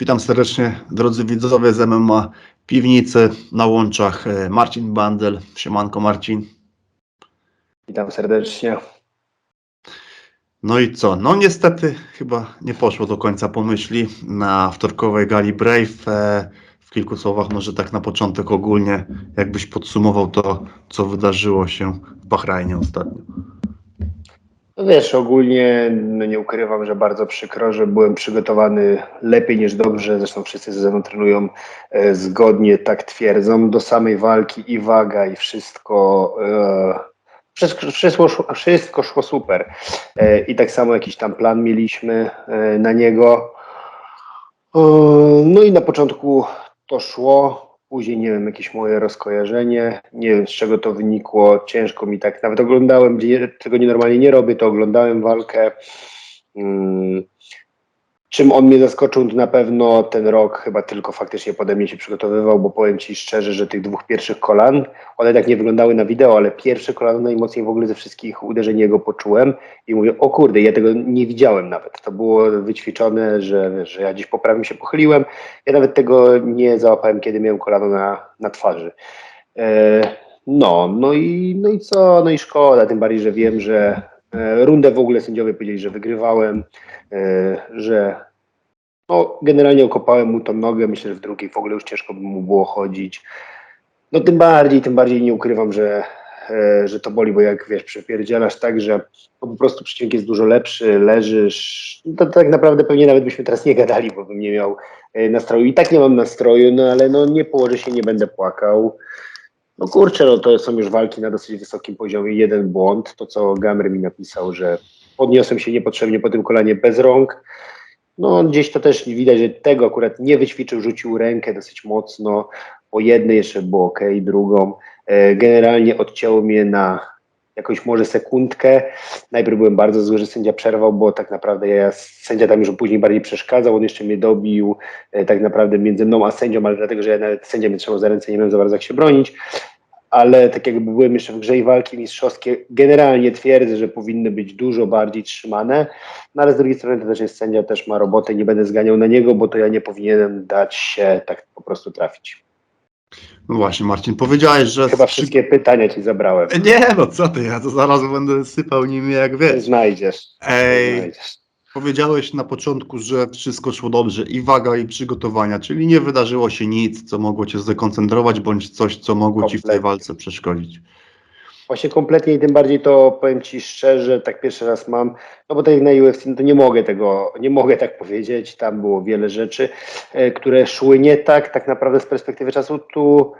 Witam serdecznie, drodzy widzowie z MMA Piwnicy na łączach. e, Marcin Bandel. Siemanko Marcin. Witam serdecznie. No i co? No niestety chyba nie poszło do końca pomyśli na wtorkowej gali Brave. E, W kilku słowach może tak na początek ogólnie, jakbyś podsumował to, co wydarzyło się w Bahrajnie ostatnio. No wiesz, ogólnie no nie ukrywam, że bardzo przykro, że byłem przygotowany lepiej niż dobrze. Zresztą wszyscy ze mną trenują e, zgodnie, tak twierdzą. Do samej walki i waga i wszystko. E, wszystko, wszystko, wszystko szło super. E, I tak samo jakiś tam plan mieliśmy e, na niego. E, no i na początku to szło. Później, nie wiem, jakieś moje rozkojarzenie, nie wiem z czego to wynikło, ciężko mi tak, nawet oglądałem, gdzie tego nienormalnie nie robię, to oglądałem walkę. Mm, Czym on mnie zaskoczył, to na pewno ten rok chyba tylko faktycznie pode mnie się przygotowywał, bo powiem Ci szczerze, że tych dwóch pierwszych kolan, one tak nie wyglądały na wideo, ale pierwsze kolano najmocniej w ogóle ze wszystkich uderzeń jego poczułem i mówię, o kurde, ja tego nie widziałem nawet. To było wyćwiczone, że, że ja gdzieś poprawnie się pochyliłem, ja nawet tego nie załapałem, kiedy miałem kolano na, na twarzy. E, no, no i, no i co? No i szkoda, tym bardziej, że wiem, że rundę w ogóle sędziowie powiedzieli, że wygrywałem, e, że no, generalnie okopałem mu tą nogę, myślę, że w drugiej w ogóle już ciężko by mu było chodzić. No tym bardziej, tym bardziej nie ukrywam, że, e, że to boli, bo jak wiesz, przepierdzielasz tak, że no, po prostu przeciwnik jest dużo lepszy, leżysz, no to tak naprawdę pewnie nawet byśmy teraz nie gadali, bo bym nie miał e, nastroju. I tak nie mam nastroju, no ale no nie położę się, nie będę płakał. No kurczę, no to są już walki na dosyć wysokim poziomie. Jeden błąd, to co Gamer mi napisał, że podniosłem się niepotrzebnie po tym kolanie bez rąk. No gdzieś to też widać, że tego akurat nie wyćwiczył, rzucił rękę dosyć mocno. Po jednej jeszcze było ok, drugą. E, Generalnie odcięło mnie na jakąś może sekundkę. Najpierw byłem bardzo zły, że sędzia przerwał, bo tak naprawdę ja, sędzia tam już później bardziej przeszkadzał, on jeszcze mnie dobił e, tak naprawdę między mną a sędzią, ale dlatego, że ja nawet sędzia mnie trzymał za ręce, nie miałem za bardzo jak się bronić. Ale tak jakby byłem jeszcze w grze i walki mistrzowskie, generalnie twierdzę, że powinny być dużo bardziej trzymane, no ale z drugiej strony to też jest sędzia, też ma robotę, nie będę zganiał na niego, bo to ja nie powinienem dać się tak po prostu trafić. No właśnie Marcin, powiedziałeś, że... Chyba wszystkie pytania ci zabrałem. Nie no co ty, ja to zaraz będę sypał nimi jak wiesz. Znajdziesz. Ej, Znajdziesz. Powiedziałeś na początku, że wszystko szło dobrze i waga, i przygotowania, czyli nie wydarzyło się nic, co mogło cię zdekoncentrować, bądź coś, co mogło ci w tej Kompletnie. walce przeszkodzić. Właśnie kompletnie i tym bardziej to powiem Ci szczerze, tak pierwszy raz mam, no bo tak jak na UFC, no to nie mogę tego, nie mogę tak powiedzieć, tam było wiele rzeczy, e, które szły nie tak, tak naprawdę z perspektywy czasu tu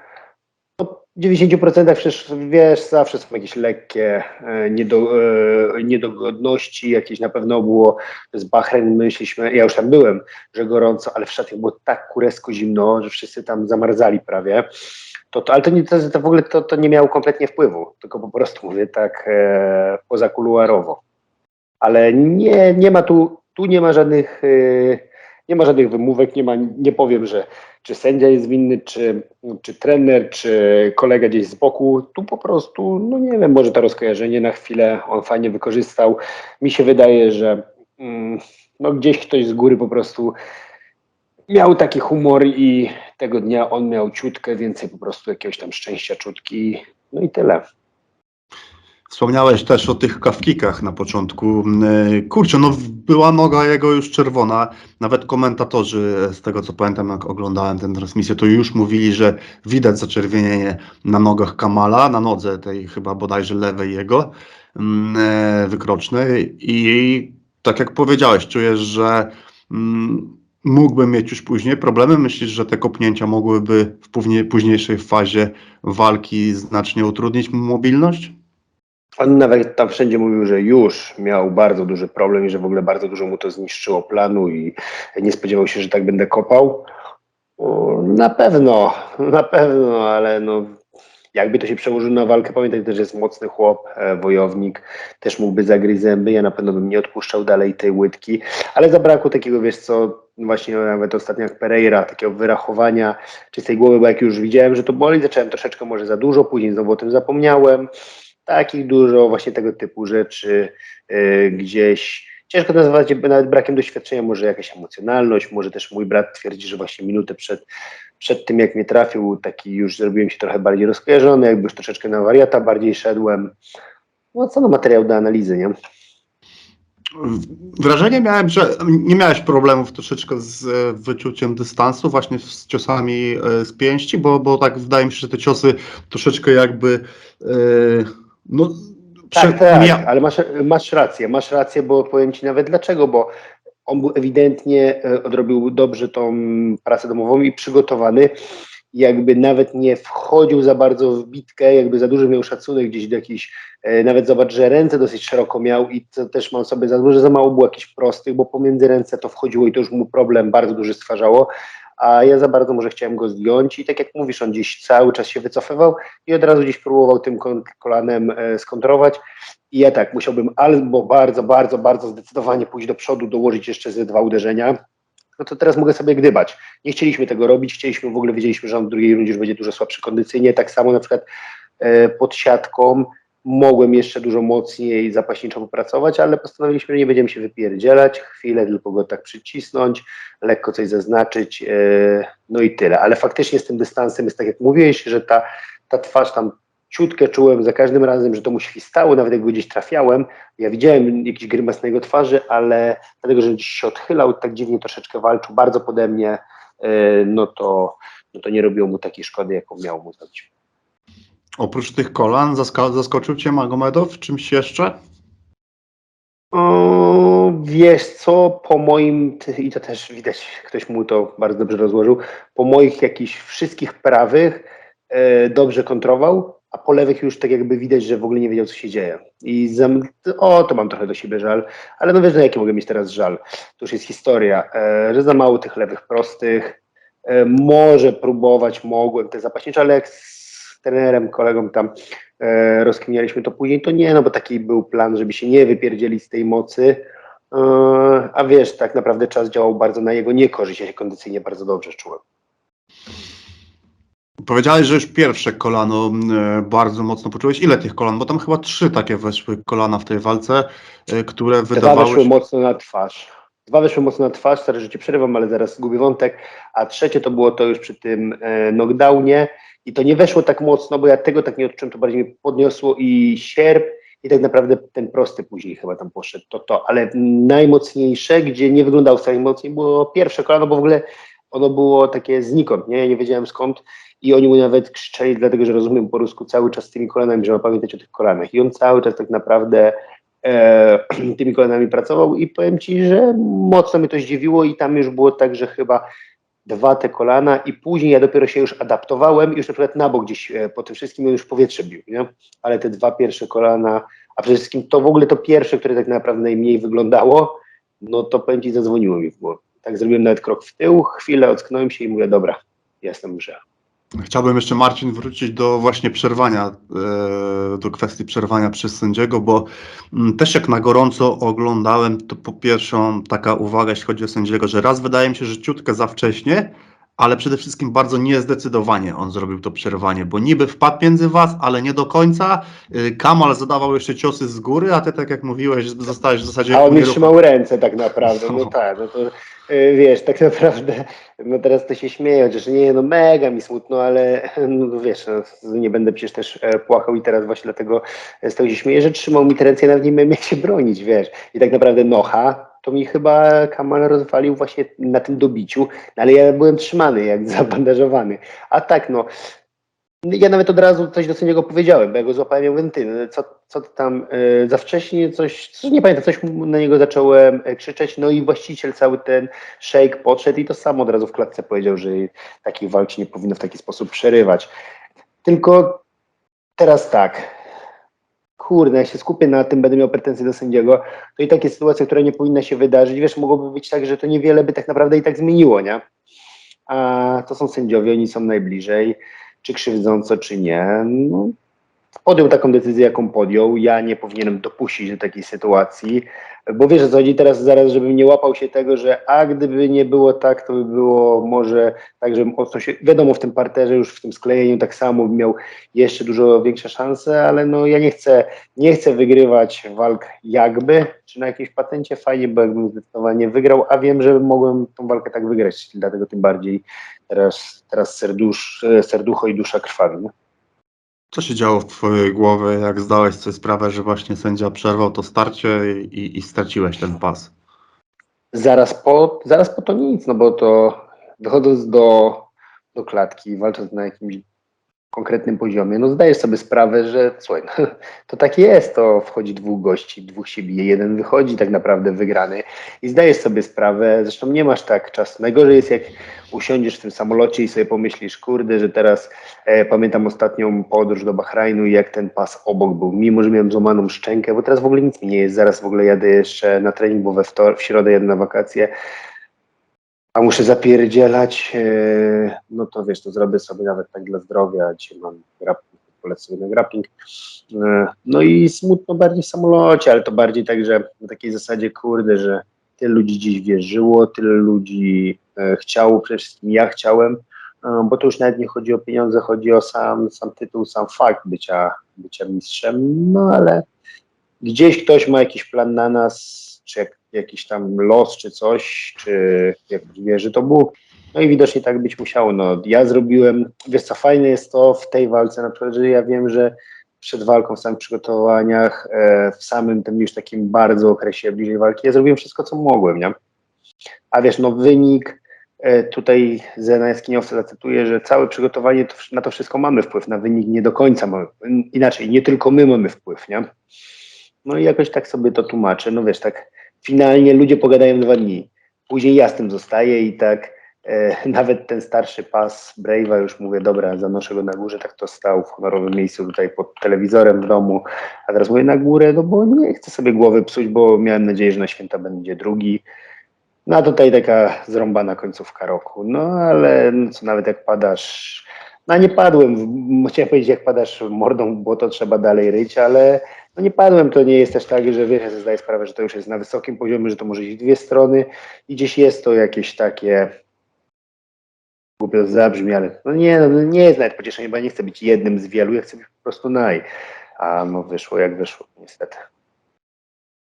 w 90% przecież wiesz, zawsze są jakieś lekkie e, niedo, e, niedogodności, jakieś na pewno było z Bahrain, myśleliśmy, ja już tam byłem, że gorąco, ale w szatach było tak kuresko zimno, że wszyscy tam zamarzali prawie. To, to, ale to, nie, to, to w ogóle to, to nie miało kompletnie wpływu, tylko po prostu mówię tak e, pozakuluarowo. Ale nie, nie ma tu, tu nie ma żadnych, e, nie ma żadnych wymówek, nie ma, nie powiem, że czy sędzia jest winny, czy, czy trener, czy kolega gdzieś z boku. Tu po prostu, no nie wiem, może to rozkojarzenie na chwilę on fajnie wykorzystał. Mi się wydaje, że mm, no gdzieś ktoś z góry po prostu miał taki humor i tego dnia on miał ciutkę więcej po prostu jakiegoś tam szczęścia, czutki. No i tyle. Wspomniałeś też o tych kawkikach na początku. Yy, Kurczę, no była noga jego już czerwona. Nawet komentatorzy, z tego co pamiętam, jak oglądałem tę transmisję, to już mówili, że widać zaczerwienienie na nogach Kamala, na nodze tej chyba bodajże lewej jego mm, e, wykrocznej. I tak jak powiedziałeś, czujesz, że mm, mógłby mieć już później problemy. Myślisz, że te kopnięcia mogłyby w później, późniejszej fazie walki znacznie utrudnić mu mobilność? On nawet tam wszędzie mówił, że już miał bardzo duży problem i że w ogóle bardzo dużo mu to zniszczyło planu i nie spodziewał się, że tak będę kopał. Na pewno, na pewno, ale no, jakby to się przełożyło na walkę, pamiętaj też, że jest mocny chłop, e, wojownik, też mógłby zagryźć zęby, ja na pewno bym nie odpuszczał dalej tej łydki, ale zabrakło takiego, wiesz co, właśnie nawet ostatnio jak Pereira, takiego wyrachowania czystej głowy, bo jak już widziałem, że to boli, zacząłem troszeczkę może za dużo, później znowu o tym zapomniałem, takich dużo właśnie tego typu rzeczy y, gdzieś ciężko to nazwać nawet brakiem doświadczenia, może jakaś emocjonalność, może też mój brat twierdzi, że właśnie minutę przed, przed tym, jak mnie trafił, taki już zrobiłem się trochę bardziej rozkojarzony, jakby już troszeczkę na wariata bardziej szedłem. No co no materiał do analizy, nie? Wrażenie miałem, że nie miałeś problemów troszeczkę z e, wyczuciem dystansu, właśnie z ciosami e, z pięści, bo, bo tak wydaje mi się, że te ciosy troszeczkę jakby e, no, Tak, prze- tak, mia- ale masz, masz rację, masz rację, bo powiem Ci nawet dlaczego, bo on był ewidentnie, e, odrobił dobrze tą pracę domową i przygotowany, jakby nawet nie wchodził za bardzo w bitkę, jakby za duży miał szacunek gdzieś do jakichś, e, nawet zobacz, że ręce dosyć szeroko miał i to też mam sobie za dużo, że za mało było jakichś prostych, bo pomiędzy ręce to wchodziło i to już mu problem bardzo duży stwarzało, a ja za bardzo może chciałem go zdjąć i tak jak mówisz, on gdzieś cały czas się wycofywał i od razu gdzieś próbował tym kolanem e, skontrować. I ja tak, musiałbym albo bardzo, bardzo, bardzo zdecydowanie pójść do przodu, dołożyć jeszcze ze dwa uderzenia, no to teraz mogę sobie gdybać. Nie chcieliśmy tego robić, chcieliśmy, w ogóle wiedzieliśmy, że on w drugiej rundzie już będzie dużo słabszy kondycyjnie, tak samo na przykład e, pod siatką mogłem jeszcze dużo mocniej zapaśniczo popracować, ale postanowiliśmy, że nie będziemy się wypierdzielać, chwilę tylko go tak przycisnąć, lekko coś zaznaczyć, e, no i tyle. Ale faktycznie z tym dystansem jest tak, jak mówiłeś, że ta, ta twarz tam ciutkę czułem za każdym razem, że to mu świstało, nawet jak go gdzieś trafiałem. Ja widziałem jakiś grymas na jego twarzy, ale dlatego, że się odchylał, tak dziwnie troszeczkę walczył, bardzo pode mnie, e, no to, no to nie robiło mu takiej szkody, jaką miało mu zrobić. Oprócz tych kolan zaskoczył Cię Magomedow czymś jeszcze? O, wiesz co, po moim, i to też widać, ktoś mu to bardzo dobrze rozłożył, po moich jakichś wszystkich prawych e, dobrze kontrował, a po lewych już tak jakby widać, że w ogóle nie wiedział, co się dzieje. I zam, o, to mam trochę do siebie żal, ale no wiesz, na jaki mogę mieć teraz żal? To już jest historia, e, że za mało tych lewych prostych, e, może próbować mogłem te zapaśnicze, ale jak trenerem, kolegą tam e, rozkminialiśmy to później, to nie, no bo taki był plan, żeby się nie wypierdzielić z tej mocy, e, a wiesz, tak naprawdę czas działał bardzo na jego niekorzyść, ja się kondycyjnie bardzo dobrze czułem. Powiedziałeś, że już pierwsze kolano e, bardzo mocno poczułeś. Ile tych kolan? Bo tam chyba trzy takie weszły kolana w tej walce, e, które Dwa wydawały weszły się... mocno na twarz. Dwa weszły mocno na twarz, sorry, że ci przerywam, ale zaraz gubię wątek. A trzecie to było to już przy tym e, knockdownie. I to nie weszło tak mocno, bo ja tego tak nie odczułem, to bardziej mnie podniosło i sierp i tak naprawdę ten prosty później chyba tam poszedł, to to, ale najmocniejsze, gdzie nie wyglądało wcale mocniej, było pierwsze kolano, bo w ogóle ono było takie znikąd, nie? Ja nie wiedziałem skąd. I oni mu nawet krzyczeli, dlatego że rozumiem po rusku cały czas z tymi kolanami, że ma pamiętać o tych kolanach. I on cały czas tak naprawdę tymi kolanami pracował i powiem Ci, że mocno mnie to zdziwiło i tam już było tak, że chyba dwa te kolana i później ja dopiero się już adaptowałem i już na przykład na bok gdzieś e, po tym wszystkim już powietrze bił, nie? Ale te dwa pierwsze kolana, a przede wszystkim to w ogóle to pierwsze, które tak naprawdę najmniej wyglądało, no to powiem Ci, zadzwoniło mi w. Tak zrobiłem nawet krok w tył, chwilę ocknąłem się i mówię, dobra, jestem grze. Chciałbym jeszcze, Marcin, wrócić do właśnie przerwania, e, do kwestii przerwania przez sędziego, bo mm, też jak na gorąco oglądałem, to po pierwszą taka uwaga, jeśli chodzi o sędziego, że raz wydaje mi się, że ciutkę za wcześnie, ale przede wszystkim bardzo niezdecydowanie on zrobił to przerwanie, bo niby wpadł między was, ale nie do końca. Y, Kamal zadawał jeszcze ciosy z góry, a ty, tak jak mówiłeś, zostałeś w zasadzie... A on mi trzymał ręce tak naprawdę, no No. tak, no to y, wiesz, tak naprawdę, no teraz to się śmieję, chociaż nie, no mega mi smutno, ale no wiesz, no, nie będę przecież też e, płakał i teraz właśnie dlatego z tego się śmieję, że trzymał mi te ręce, ja nawet nie miałem jak się bronić, wiesz, i tak naprawdę nocha, to mi chyba Kamal rozwalił właśnie na tym dobiciu, no, ale ja byłem trzymany, jak zabandażowany, a tak no, ja nawet od razu coś do sędziego powiedziałem, bo ja go złapałem, ja mówię, ty, no, co, co tam e, za wcześnie, coś, coś, nie pamiętam, coś na niego zacząłem e, krzyczeć, no i właściciel cały ten shake podszedł i to samo od razu w klatce powiedział, że takich walk nie powinno w taki sposób przerywać. Tylko teraz tak, kurde, jak się skupię na tym, będę miał pretensje do sędziego, to i takie sytuacje, która nie powinna się wydarzyć, wiesz, mogłoby być tak, że to niewiele by tak naprawdę i tak zmieniło, nie? A to są sędziowie, oni są najbliżej, czy krzywdząco, czy nie. No, podjął taką decyzję, jaką podjął. Ja nie powinienem dopuścić do takiej sytuacji, bo wiesz, co chodzi teraz zaraz, żebym nie łapał się tego, że a gdyby nie było tak, to by było może tak, żebym mocno się, wiadomo, w tym parterze, już w tym sklejeniu tak samo miał jeszcze dużo większe szanse, ale no ja nie chcę, nie chcę wygrywać walk jakby, czy na jakimś patencie fajnie, bo jakbym zdecydowanie wygrał, a wiem, że mogłem tą walkę tak wygrać, dlatego tym bardziej teraz, teraz serdusz, serducho i dusza krwawi. Co się działo w twojej głowie, jak zdałeś sobie sprawę, że właśnie sędzia przerwał to starcie i, i straciłeś ten pas? Zaraz po, zaraz po to nic, no bo to wychodząc do, do klatki, walcząc na jakimś konkretnym poziomie, no zdajesz sobie sprawę, że słuchaj, no, to tak jest, to wchodzi dwóch gości, dwóch się bije, jeden wychodzi tak naprawdę wygrany. I zdajesz sobie sprawę, zresztą nie masz tak czasu. Najgorzej jest jak usiądziesz w tym samolocie i sobie pomyślisz, kurde, że teraz e, pamiętam ostatnią podróż do Bahrajnu i jak ten pas obok był, mimo że miałem złamaną szczękę, bo teraz w ogóle nic mi nie jest, zaraz w ogóle jadę jeszcze na trening, bo we wtor- w środę jadę na wakacje, a muszę zapierdzielać, e, no to wiesz, to zrobię sobie nawet tak dla zdrowia, dzisiaj mam grappling, na grappling, E, no i smutno bardziej w samolocie, ale to bardziej tak, że na takiej zasadzie, kurde, że tyle ludzi dziś wierzyło, tyle ludzi e, chciało, przede wszystkim ja chciałem, bo to już nawet nie chodzi o pieniądze, chodzi o sam, sam tytuł, sam fakt bycia, bycia mistrzem, no ale gdzieś ktoś ma jakiś plan na nas, czy jak, jakiś tam los, czy coś, czy jak wierzy to Bóg. No i widocznie tak być musiało. No, ja zrobiłem, wiesz co, fajne jest to w tej walce, na przykład, że ja wiem, że przed walką, w samych przygotowaniach, e, w samym tym już takim bardzo okresie bliżej walki, ja zrobiłem wszystko, co mogłem, nie? A wiesz, no wynik, e, tutaj Zena Jaskiniowca zacytuję, że całe przygotowanie, to, na to wszystko mamy wpływ, na wynik nie do końca mamy, inaczej, nie tylko my mamy wpływ, nie? No i jakoś tak sobie to tłumaczę, no wiesz, tak finalnie ludzie pogadają dwa dni, później ja z tym zostaję i tak e, nawet ten starszy pas Brave'a już mówię, dobra, zanoszę go na górze, tak to stał w honorowym miejscu tutaj pod telewizorem w domu, a teraz mówię na górę, no bo nie chcę sobie głowy psuć, bo miałem nadzieję, że na święta będzie drugi. No a tutaj taka zrąbana końcówka roku, no ale no co, nawet jak padasz, no nie padłem, chciałem powiedzieć jak padasz mordą, bo to trzeba dalej ryć, ale no nie padłem, to nie jest też tak, że wiesz, ja sobie zdaję sprawę, że to już jest na wysokim poziomie, że to może iść dwie strony i gdzieś jest to jakieś takie głupio zabrzmi, ale no nie, no nie jest nawet pocieszenie, bo ja nie chcę być jednym z wielu, ja chcę być po prostu naj. A no wyszło jak wyszło, niestety.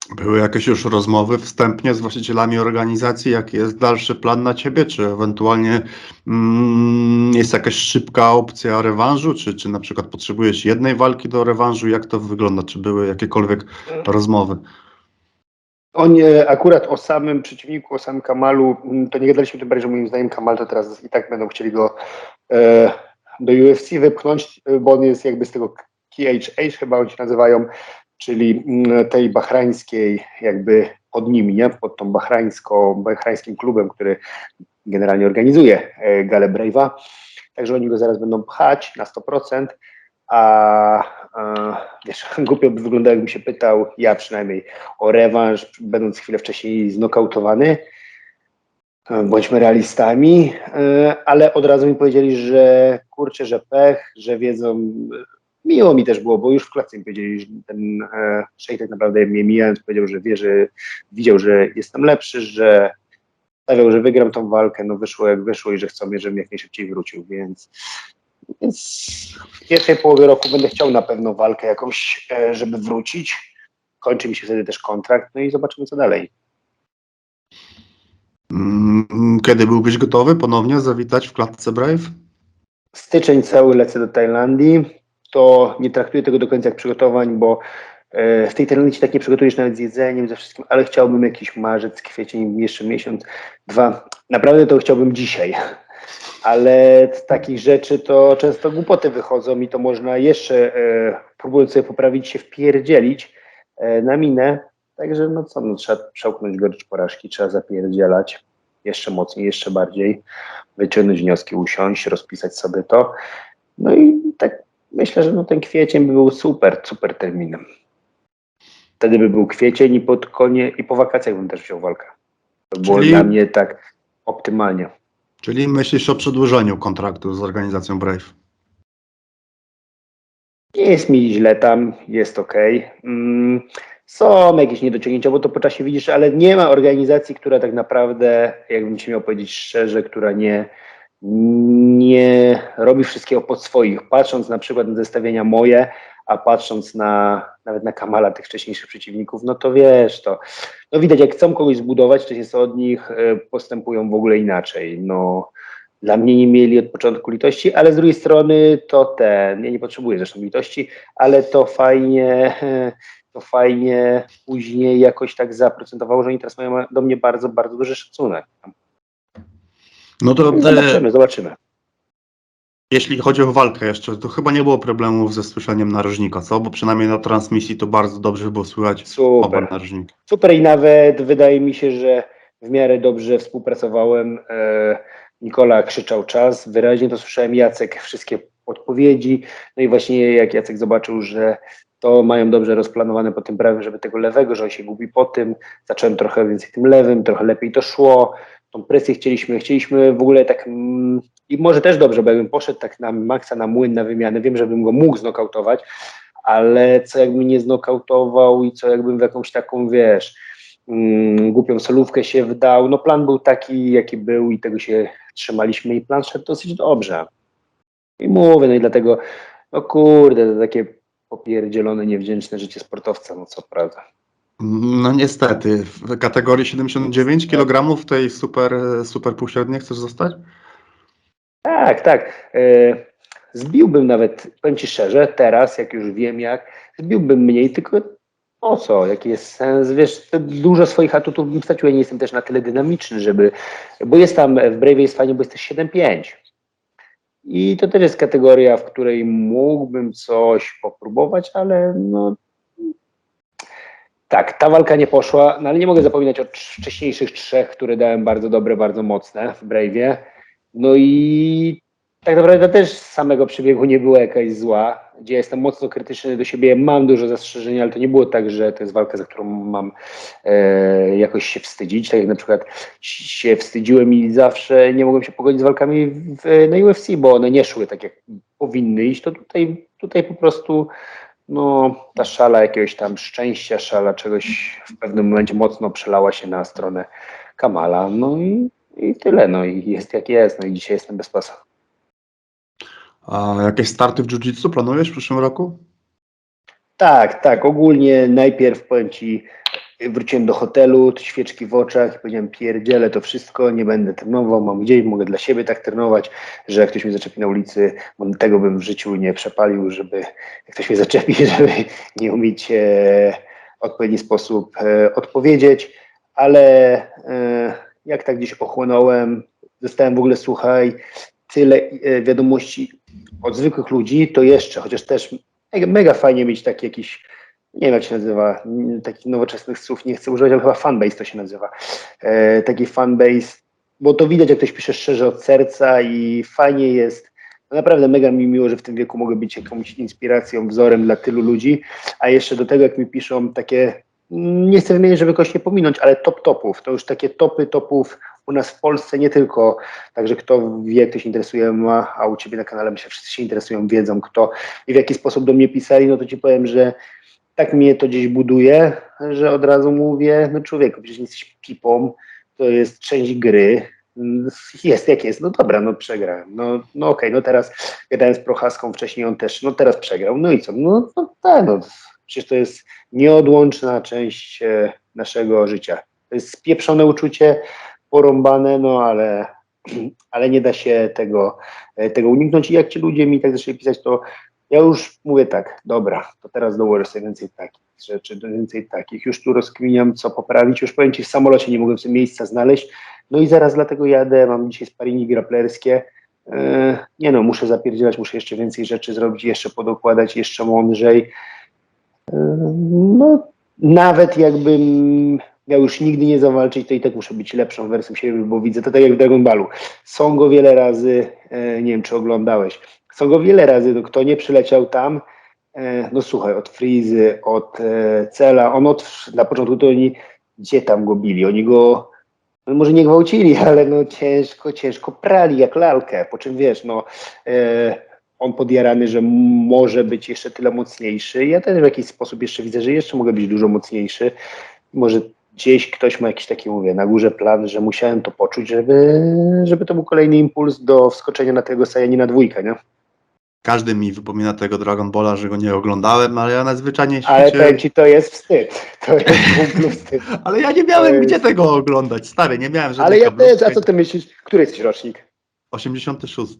Były jakieś już rozmowy wstępnie z właścicielami organizacji, jaki jest dalszy plan na ciebie, czy ewentualnie mm, jest jakaś szybka opcja rewanżu, czy, czy na przykład potrzebujesz jednej walki do rewanżu, jak to wygląda, czy były jakiekolwiek rozmowy? Oni e, akurat o samym przeciwniku, o samym Kamalu, mm, to nie gadaliśmy tym bardziej, że moim zdaniem Kamal to teraz i tak będą chcieli go e, do UFC wypchnąć, e, bo on jest jakby z tego KHH chyba oni się nazywają, czyli mm, tej bahrańskiej jakby pod nimi, nie? Pod tą bahrańską, bahrańskim klubem, który generalnie organizuje e, Galę Brave'a. Także oni go zaraz będą pchać na 100%, a, a wiesz, głupio by wyglądało, jakbym się pytał, ja przynajmniej, o rewanż, będąc chwilę wcześniej znokautowany. E, Bądźmy realistami, e, ale od razu mi powiedzieli, że kurczę, że pech, że wiedzą. Miło mi też było, bo już w klatce mi powiedzieli, że ten e, szejk tak naprawdę mnie mijając powiedział, że wie, że widział, że jestem lepszy, że stawiał, że wygram tą walkę, no wyszło jak wyszło i że chcą mnie, żebym jak najszybciej wrócił, więc, więc w pierwszej połowie roku będę chciał na pewno walkę jakąś, e, żeby wrócić. Kończy mi się wtedy też kontrakt, no i zobaczymy co dalej. Mm, Kiedy byłbyś gotowy ponownie zawitać w klatce Brave? Styczeń cały lecę do Tajlandii. To nie traktuję tego do końca jak przygotowań, bo e, w tej się tak nie przygotujesz nawet z jedzeniem, ze wszystkim, ale chciałbym jakiś marzec, kwiecień, jeszcze miesiąc, dwa. Naprawdę to chciałbym dzisiaj. Ale z takich rzeczy to często głupoty wychodzą i to można jeszcze, e, próbując sobie poprawić się, wpierdzielić e, na minę. Także no co, no, trzeba przełknąć gorycz porażki, trzeba zapierdzielać jeszcze mocniej, jeszcze bardziej, wyciągnąć wnioski, usiąść, rozpisać sobie to. No i myślę, że no ten kwiecień by był super, super terminem. Wtedy by był kwiecień i pod konie, i po wakacjach bym też wziął walkę. To było Czyli- dla mnie tak optymalnie. Czyli myślisz o przedłużeniu kontraktu z organizacją Brave? Nie jest mi źle tam, jest ok. Mm, są jakieś niedociągnięcia, bo to po czasie widzisz, ale nie ma organizacji, która tak naprawdę, jakbym ci miał powiedzieć szczerze, która nie, nie robi wszystkiego pod swoich. Patrząc na przykład na zestawienia moje, a patrząc na nawet na Kamala tych wcześniejszych przeciwników, no to wiesz, to no widać, jak chcą kogoś zbudować, to się od nich e, postępują w ogóle inaczej. No, dla mnie nie mieli od początku litości, ale z drugiej strony to ten, ja nie potrzebuję zresztą litości, ale to fajnie, to fajnie później jakoś tak zaprocentowało, że oni teraz mają do mnie bardzo, bardzo duży szacunek. No to Zobaczymy, zobaczymy. jeśli chodzi o walkę jeszcze, to chyba nie było problemów ze słyszeniem narożnika, co? Bo przynajmniej na transmisji to bardzo dobrze było słychać Super. narożniki. Super i nawet wydaje mi się, że w miarę dobrze współpracowałem. E, Nikola krzyczał czas, wyraźnie to słyszałem, Jacek wszystkie odpowiedzi. No i właśnie jak Jacek zobaczył, że to mają dobrze rozplanowane po tym prawym, żeby tego lewego, że on się gubi po tym, zacząłem trochę więcej tym lewym, trochę lepiej to szło. Tą presję chcieliśmy, chcieliśmy w ogóle tak mm, i może też dobrze, bo jakbym poszedł tak na maksa, na młyn, na wymianę, wiem, żebym go mógł znokautować, ale co jakbym nie znokautował i co jakbym w jakąś taką, wiesz, mm, głupią solówkę się wdał. No plan był taki, jaki był i tego się trzymaliśmy i plan szedł dosyć dobrze. I mówię, no i dlatego, no kurde, to takie popierdzielone, niewdzięczne życie sportowca, no co prawda. No niestety, w kategorii 79 kg w tej super, super półśredniej chcesz zostać? Tak, tak. E, zbiłbym nawet, powiem Ci szczerze, teraz, jak już wiem jak, zbiłbym mniej, tylko o co, jaki jest sens, wiesz, dużo swoich atutów bym stracił, ja nie jestem też na tyle dynamiczny, żeby, bo jest tam, w Brave jest fajnie, bo jesteś 7-5 i to też jest kategoria, w której mógłbym coś popróbować, ale no tak, ta walka nie poszła, no ale nie mogę zapominać o wcześniejszych trzech, które dałem bardzo dobre, bardzo mocne w Brave'ie. No i tak naprawdę też z samego przebiegu nie była jakaś zła, gdzie jestem mocno krytyczny do siebie, mam dużo zastrzeżeń, ale to nie było tak, że to jest walka, za którą mam e, jakoś się wstydzić, tak jak na przykład się wstydziłem i zawsze nie mogłem się pogodzić z walkami w, na UFC, bo one nie szły tak, jak powinny iść, to tutaj, tutaj po prostu no, ta szala jakiegoś tam szczęścia, szala czegoś w pewnym momencie mocno przelała się na stronę Kamala, no i, i tyle, no i jest jak jest, no i dzisiaj jestem bez pasa. A jakieś starty w jiu-jitsu planujesz w przyszłym roku? Tak, tak, ogólnie najpierw powiem Ci, wróciłem do hotelu, świeczki w oczach i powiedziałem pierdzielę to wszystko, nie będę trenował, mam gdzieś, mogę dla siebie tak trenować, że jak ktoś mnie zaczepi na ulicy, tego bym w życiu nie przepalił, żeby jak ktoś mnie zaczepi, żeby nie umieć e, w odpowiedni sposób e, odpowiedzieć, ale e, jak tak gdzieś ochłonąłem, dostałem w ogóle, słuchaj, tyle e, wiadomości od zwykłych ludzi, to jeszcze, chociaż też mega, mega fajnie mieć taki jakiś, nie wiem jak się nazywa, n- takich nowoczesnych słów nie chcę używać, ale chyba fanbase to się nazywa. E, taki fanbase, bo to widać, jak ktoś pisze szczerze od serca i fajnie jest. No Naprawdę mega mi miło, że w tym wieku mogę być jakąś inspiracją, wzorem dla tylu ludzi, a jeszcze do tego, jak mi piszą takie, mm, nie chcę wymieniać, żeby kogoś nie pominąć, ale top topów, to już takie topy topów u nas w Polsce, nie tylko, także kto wie, kto się interesuje MMA, a u Ciebie na kanale myślę, wszyscy się interesują, wiedzą kto i w jaki sposób do mnie pisali, no to Ci powiem, że tak mnie to gdzieś buduje, że od razu mówię, no człowieku, przecież nie jesteś pipą, to jest część gry, jest jak jest, no dobra, no przegrałem, no, no okej, no teraz gadałem z Prochaską wcześniej, on też, no teraz przegrał, no i co, no, no tak, no. Przecież to jest nieodłączna część e, naszego życia, to jest spieprzone uczucie, porąbane, no ale, ale nie da się tego, e, tego uniknąć. I jak ci ludzie mi tak zaczęli pisać, to ja już mówię tak, dobra, to teraz dołożę sobie więcej takich rzeczy, więcej takich, już tu rozkminiam, co poprawić, już powiem Ci, w samolocie nie mogłem sobie miejsca znaleźć, no i zaraz dlatego jadę, mam dzisiaj sparingi graplerskie, Yy, nie no, muszę zapierdzielać, muszę jeszcze więcej rzeczy zrobić, jeszcze podokładać, jeszcze mądrzej. Yy, No, nawet jakbym miał już nigdy nie zawalczyć, to i tak muszę być lepszą wersją siebie, bo widzę to tak jak w Dragon Ballu. Są go wiele razy, e, nie wiem czy oglądałeś, są go wiele razy, no, kto nie przyleciał tam, e, no słuchaj, od Frizy, od e, Cela, on od, na początku to oni, gdzie tam go bili, oni go no może nie gwałcili, ale no ciężko, ciężko prali jak lalkę, po czym wiesz, no e, on podjarany, że może być jeszcze tyle mocniejszy. Ja też w jakiś sposób jeszcze widzę, że jeszcze mogę być dużo mocniejszy. Może gdzieś ktoś ma jakiś taki, mówię, na górze plan, że musiałem to poczuć, żeby, żeby to był kolejny impuls do wskoczenia na tego Sajanina dwójkę, nie? Każdy mi wypomina tego Dragon Balla, że go nie oglądałem, ale ja najzwyczajniej w Ale świecie... powiem ci, to jest wstyd. To jest kumplu wstyd. Ale ja nie miałem jest- gdzie tego oglądać, stary, nie miałem żadnych Ale ja też, a co ty myślisz? Który jesteś rocznik? 86.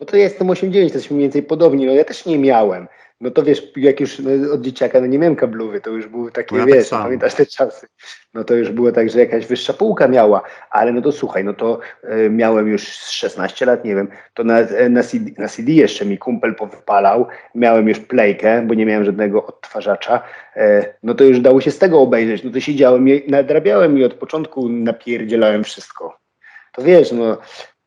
No to ja jestem 8-9, to jesteśmy mniej więcej podobni. No ja też nie miałem. No to wiesz, jak już no, od dzieciaka no nie miałem kablowy, to już były takie, ja tak wiesz, samo. pamiętasz te czasy. No to już było tak, że jakaś wyższa półka miała, ale no to słuchaj, no to e, miałem już z 16 lat, nie wiem, to na, e, na, CD, na CD jeszcze mi kumpel powypalał, miałem już playkę, bo nie miałem żadnego odtwarzacza, e, no to już dało się z tego obejrzeć, no to siedziałem i nadrabiałem i od początku napierdzielałem wszystko. To wiesz, no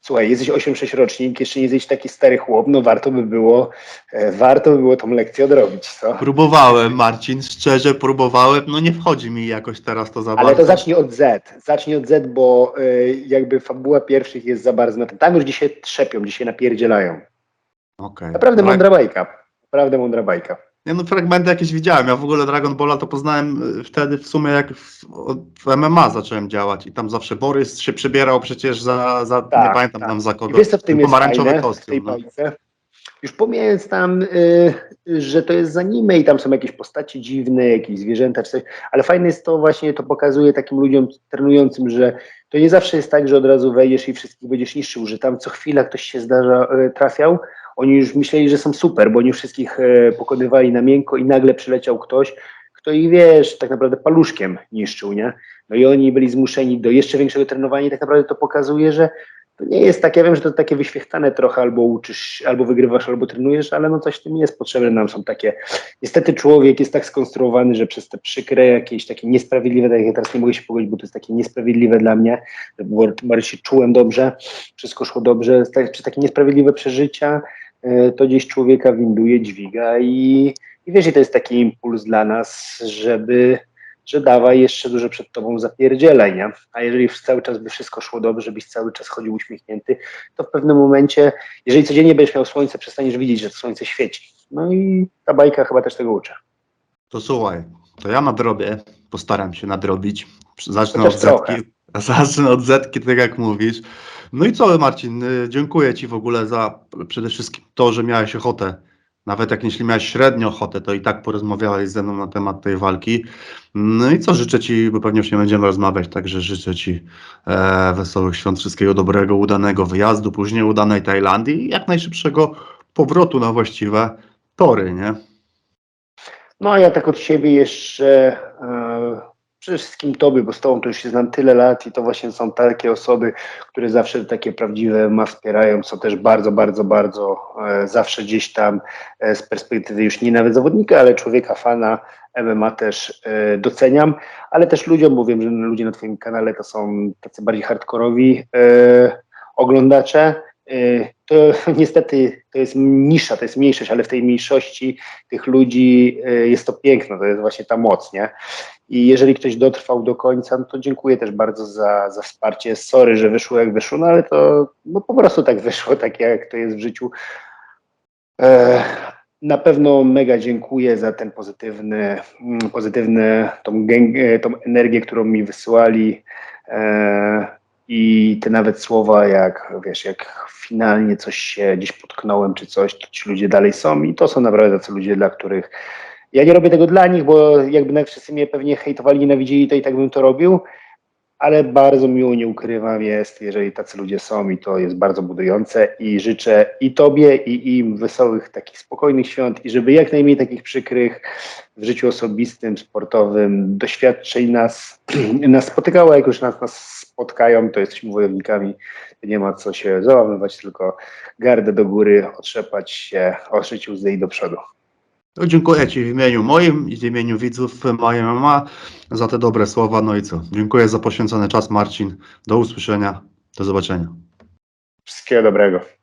słuchaj, jesteś 8-6 rocznik, jeszcze nie jesteś taki stary chłop, no warto by było, e, warto by było tą lekcję odrobić, co? Próbowałem, Marcin, szczerze próbowałem, no nie wchodzi mi jakoś teraz to za Ale bardzo. to zacznij od Z, zacznij od Z, bo e, jakby fabuła pierwszych jest za bardzo na tym. Tam już dzisiaj trzepią, dzisiaj napierdzielają. Okej. Naprawdę Dra- mądra bajka. Naprawdę mądra bajka. Nie, no fragmenty jakieś widziałem. Ja w ogóle Dragon Balla to poznałem y, wtedy w sumie jak w, w MMA zacząłem działać i tam zawsze Borys się przebierał przecież za, za nie Tak, pamiętam tak. tam za I kogo. wiesz co w tym jest pomarańczowy fajne, kostium. tej no. Już pomijając tam, y, że to jest z anime i tam są jakieś postacie dziwne, jakieś zwierzęta czy coś, ale fajne jest to właśnie, to pokazuje takim ludziom trenującym, że to nie zawsze jest tak, że od razu wejdziesz i wszystkich będziesz niszczył, że tam co chwila ktoś się zdarza, y, trafiał, oni już myśleli, że są super, bo oni wszystkich y, pokonywali na miękko i nagle przyleciał ktoś, kto ich, wiesz, tak naprawdę paluszkiem niszczył, nie? No i oni byli zmuszeni do jeszcze większego trenowania i tak naprawdę to pokazuje, że to nie jest tak, ja wiem, że to takie wyświechtane trochę, albo uczysz, albo wygrywasz, albo trenujesz, ale no coś w tym jest potrzebne, nam są takie, niestety człowiek jest tak skonstruowany, że przez te przykre, jakieś takie niesprawiedliwe, tak jak ja teraz nie mogę się pogodzić, bo to jest takie niesprawiedliwe dla mnie, bo się czułem dobrze, wszystko szło dobrze, tak- przez takie niesprawiedliwe przeżycia, e, to gdzieś człowieka winduje, dźwiga i, i wiesz, i to jest taki impuls dla nas, żeby że dawaj jeszcze dużo przed tobą zapierdzielaj, nie? A jeżeli cały czas by wszystko szło dobrze, żebyś cały czas chodził uśmiechnięty, to w pewnym momencie, jeżeli codziennie będziesz miał słońce, przestaniesz widzieć, że to słońce świeci. No i ta bajka chyba też tego uczy. To słuchaj, to ja nadrobię, postaram się nadrobić. Zacznę Chociaż od zetki. trochę. Zacznę od zetki, tak jak mówisz. No i co, Marcin, y, dziękuję Ci w ogóle za przede wszystkim to, że miałeś ochotę. Nawet jak jeśli miałeś średnio ochotę, to i tak porozmawiałeś ze mną na temat tej walki. No i co, życzę Ci, bo pewnie już nie będziemy rozmawiać, także życzę Ci e, wesołych świąt, wszystkiego dobrego, udanego wyjazdu, później udanej Tajlandii i jak najszybszego powrotu na właściwe tory, nie? No ja tak od siebie jeszcze e, przede wszystkim Tobie, bo z Tobą to już się znam tyle lat i to właśnie są takie osoby, które zawsze takie prawdziwe ma wspierają, są też bardzo, bardzo, bardzo e, zawsze gdzieś tam e, z perspektywy już nie nawet zawodnika, ale człowieka, fana MMA też e, doceniam, ale też ludziom, bo wiem, że ludzie na Twoim kanale to są tacy bardziej hardkorowi e, oglądacze, to niestety to jest nisza, to jest mniejszość, ale w tej mniejszości tych ludzi e, jest to piękno, to jest właśnie ta moc, nie? I jeżeli ktoś dotrwał do końca, no to dziękuję też bardzo za, za wsparcie. Sorry, że wyszło jak wyszło, no ale to no po prostu tak wyszło, tak jak to jest w życiu. E, na pewno mega dziękuję za ten pozytywny, mm, pozytywny tą, e, tą energię, którą mi wysyłali. I te nawet słowa, jak wiesz, jak finalnie coś się gdzieś potknąłem czy coś, to ci ludzie dalej są i to są naprawdę tacy ludzie, dla których ja nie robię tego dla nich, bo jakby wszyscy mnie pewnie hejtowali, nienawidzili, to i tak bym to robił, ale bardzo miło, nie ukrywam, jest, jeżeli tacy ludzie są i to jest bardzo budujące i życzę i Tobie, i im wesołych, takich spokojnych świąt i żeby jak najmniej takich przykrych w życiu osobistym, sportowym doświadczeń nas, nas spotykało, jak już nas, nas spotkają, to jesteśmy wojownikami, nie ma co się załamywać, tylko gardę do góry, otrzepać się, otrzeć łzy i do przodu. No, dziękuję Ci w imieniu moim i w imieniu widzów Moje Mama za te dobre słowa. No i co? Dziękuję za poświęcony czas, Marcin. Do usłyszenia. Do zobaczenia. Wszystkiego dobrego.